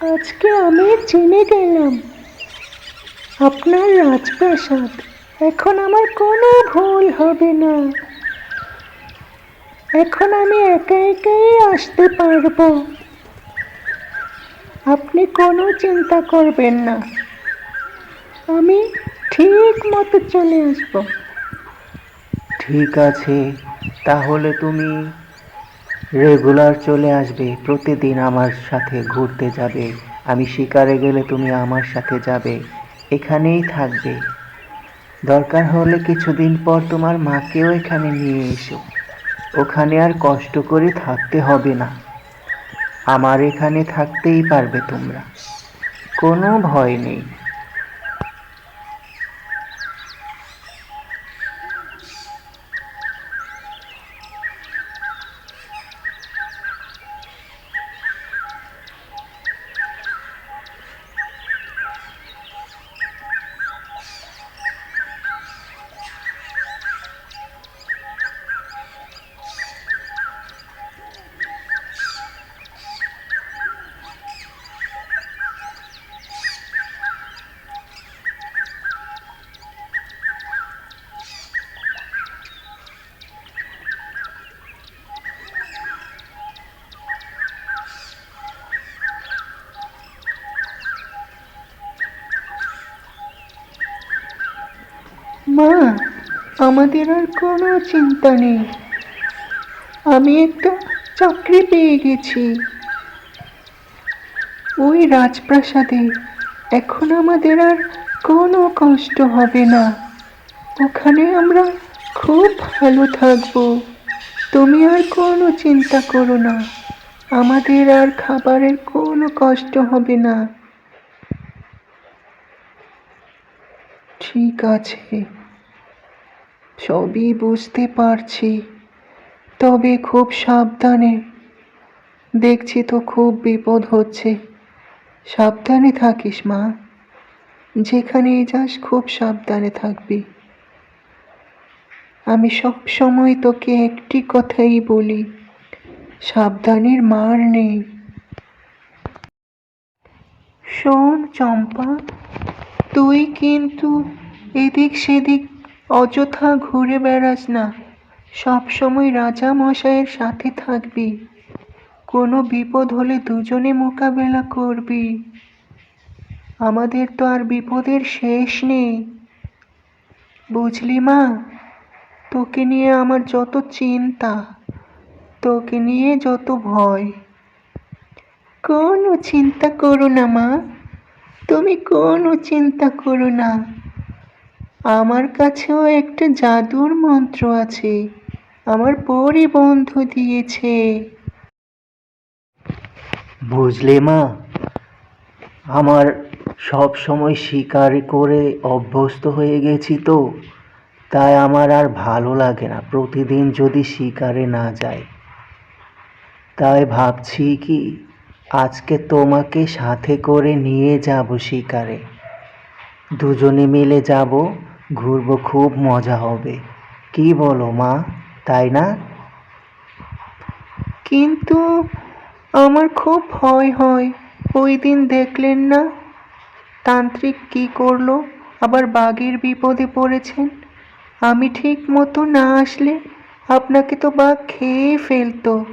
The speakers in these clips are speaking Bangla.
আজকে আমি জেনে গেলাম। আপনার রাজপ্রাসাদ এখন আমার কোনো ভুল হবে না। এখন আমি একা একাই আসতে পারব। আপনি কোনো চিন্তা করবেন না। আমি ঠিক মতো চলে আসব। ঠিক আছে, তাহলে তুমি রেগুলার চলে আসবে, প্রতিদিন আমার সাথে ঘুরতে যাবে। আমি শিকারে গেলে তুমি আমার সাথে যাবে, এখানেই থাকবে। দরকার হলে কিছুদিন পর তোমার মাকেও এখানে নিয়ে এসো। ওখানে আর কষ্ট করে থাকতে হবে না। আমার এখানে থাকতেই পারবে তোমরা। কোনো ভয় নেই মা আমাদের আর কোনো চিন্তা নেই। আমি একটা চাকরি পেয়ে গেছি। ওই রাজপ্রাসাদে এখন আমাদের আর কোনো কষ্ট হবে না। ওখানে আমরা খুব ভালো থাকব। তুমি আর কোনো চিন্তা করো না। আমাদের আর খাবারের কোনো কষ্ট হবে না। ঠিক আছে। সবই বুঝতে পারছি। তবে খুব সাবধানে। দেখছি তো খুব বিপদ হচ্ছে। সাবধানে থাকিস, মা। যেখানেই যাস খুব সাবধানে থাকবি। আমি সব সময় তোকে একটি কথাই বলি, সাবধানের মার নেই। শোন, চম্পা, তুই কিন্তু এদিক সেদিক অযথা ঘুরে বেড়াস না। সবসময় রাজা মশাইয়ের সাথে থাকবি। কোনো বিপদ হলে দুজনে মোকাবেলা করবি। আমাদের তো আর বিপদের শেষ নেই। বুঝলি মা? তোকে নিয়ে আমার যত চিন্তা, তোকে নিয়ে যত ভয়। কোনো চিন্তা করো না মা। তুমি কোনো চিন্তা করো না। আমার কাছেও একটা জাদুর মন্ত্র আছে। আমার পরি বন্ধু দিয়েছে। বুঝলে মা? আমার সব সময় শিকার করে অভ্যস্ত হয়ে গেছি তো। তাই আমার আর ভালো লাগে না প্রতিদিন যদি শিকারে না যাই। তাই ভাবছি কি, আজকে তোমাকে সাথে করে নিয়ে যাব শিকারে। দুজনে মিলে যাব ঘুরবো, খুব মজা হবে। কি বলো মা, তাই না? কিন্তু আমার খুব ভয় হয়, ওই দিন দেখলেন না? তান্ত্রিক কি করল? আবার বাঘের বিপদে পড়েছেন? আমি ঠিক মতো না আসলে আপনাকে তো বাঘ খেয়ে ফেলতো।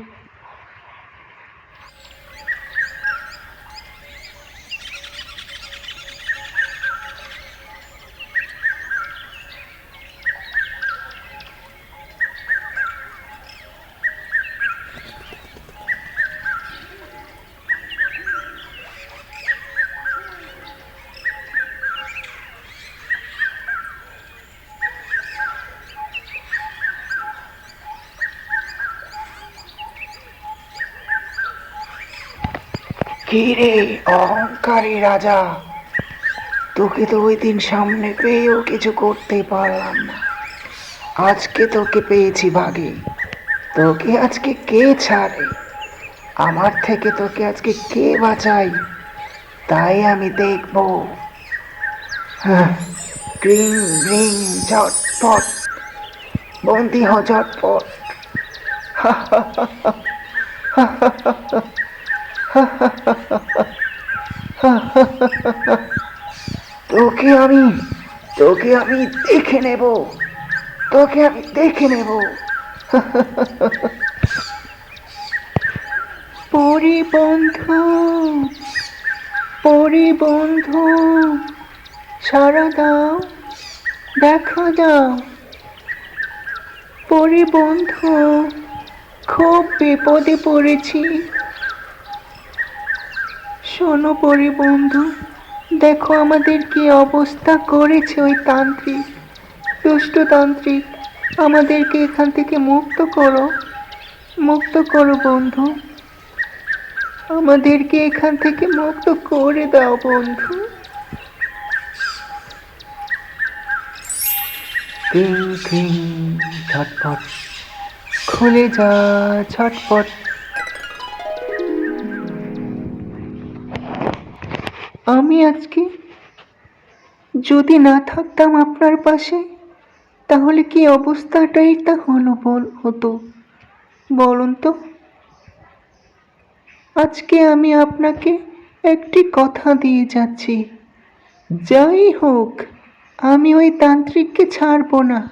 কি রে অহংকারী রাজা। তোকে তো ওই দিন সামনে পেয়েও কিছু করতে পারলাম না। আজকে তোকে পেয়েছি ভাগে তোকে আজকে কে ছাড়ে? আমার থেকে তোকে আজকে কে বাঁচাই তাই আমি দেখব। গ্রিং গ্রিং ঝটপট। বন্দি হ, ঝটপট। তোকে আমি তোকে আমি দেখে নেব। তোকে আমি দেখে নেব। পরি বন্ধু পরি বন্ধু সারা দাও, দেখা দাও পরি বন্ধু খুব বিপদে পড়েছি। শোনো পরি বন্ধু দেখো আমাদের কি অবস্থা করেছে ওই তান্ত্রিক। দুষ্ট তান্ত্রিক আমাদেরকে এখান থেকে মুক্ত করো। মুক্ত করো বন্ধু। আমাদেরকে এখান থেকে মুক্ত করে দাও বন্ধু। টিং টিং ঝটপট। খুলে যা ছটপট আমি আজকে যদি না থাকতাম আপনার পাশে, তাহলে কি অবস্থাটাই তা হলো বল হতো? বলুন তো। আজকে আমি আপনাকে একটি কথা দিয়ে যাচ্ছি। যাই হোক, আমি ওই তান্ত্রিককে ছাড়বো না।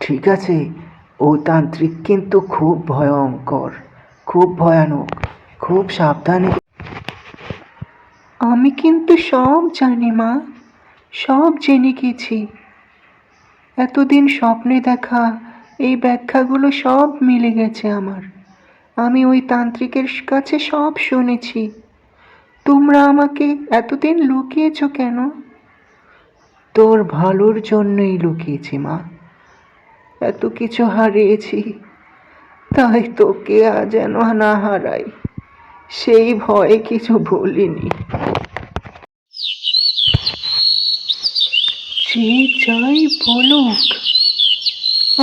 ঠিক আছে, ও তান্ত্রিক কিন্তু খুব ভয়ঙ্কর, খুব ভয়ানক, খুব সাবধানে আমি কিন্তু সব জানি, মা। সব জেনে গেছি। এতদিন স্বপ্নে দেখা, এই ব্যাখ্যাগুলো সব মিলে গেছে আমার। আমি ওই তান্ত্রিকের কাছে সব শুনেছি। তোমরা আমাকে এতদিন লুকিয়েছো কেন? তোর ভালোর জন্যই লুকিয়েছি, মা। এত কিছু হারিয়েছি, তাই তোকে আজ যেন না হারাই। সেই ভয়ে কিছু বলিনি যে যাই বলুক,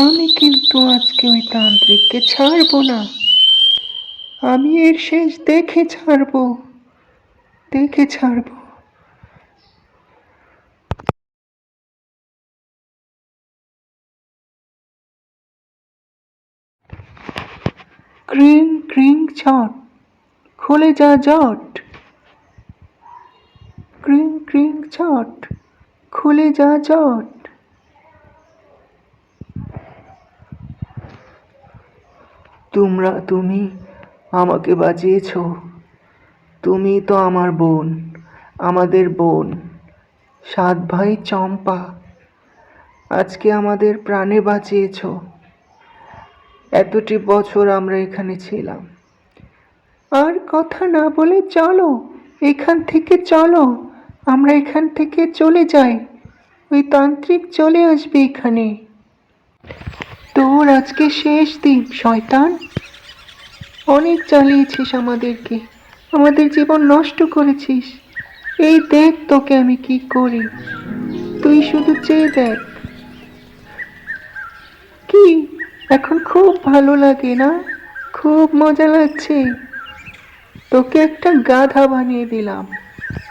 আমি কিন্তু আজকে ওই তান্ত্রিককে ছাড়বো না। আমি এর শেষ দেখে ছাড়বো দেখে ছাড়বো। ক্রিং ক্রিং ছট খুলে যা, জট। ক্রিং ক্রিং ছট খুলে যা, চট। তোমরা, তুমি আমাকে বাঁচিয়েছ। তুমি তো আমার বোন, আমাদের বোন। সাত ভাই চম্পা, আজকে আমাদের প্রাণে বাঁচিয়েছ। এতটি বছর আমরা এখানে ছিলাম। আর কথা না বলে চলো, এখান থেকে চলো। আমরা এখান থেকে চলে যাই। ওই তান্ত্রিক চলে আসবে এখানে। তোর আজকে শেষ দিন, শয়তান। অনেক চালিয়েছিস আমাদেরকে। আমাদের জীবন নষ্ট করেছিস। এই দেখ তোকে আমি কি করি। তুই শুধু চেয়ে দেখ। কি? এখন খুব ভালো লাগে না? খুব মজা লাগছে। তোকে একটা গাধা বানিয়ে দিলাম।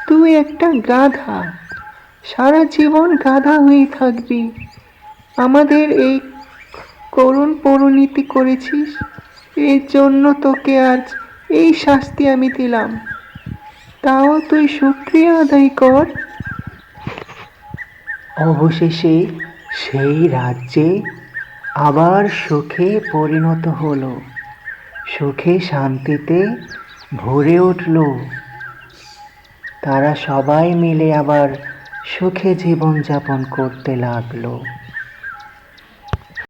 তুই একটা গাধা। সারা জীবন গাধা হয়ে থাকবি। আমাদের এই করুণ পরিণতি করেছিস। এর জন্য তোকে আজ এই শাস্তি আমি দিলাম। তাও তুই শুক্রিয়া আদায় কর। অবশেষে সেই রাজ্যে আবার সুখে পরিণত হলো। সুখে শান্তিতে ভরে উঠল। তারা সবাই মিলে আবার সুখে জীবনযাপন করতে লাগল।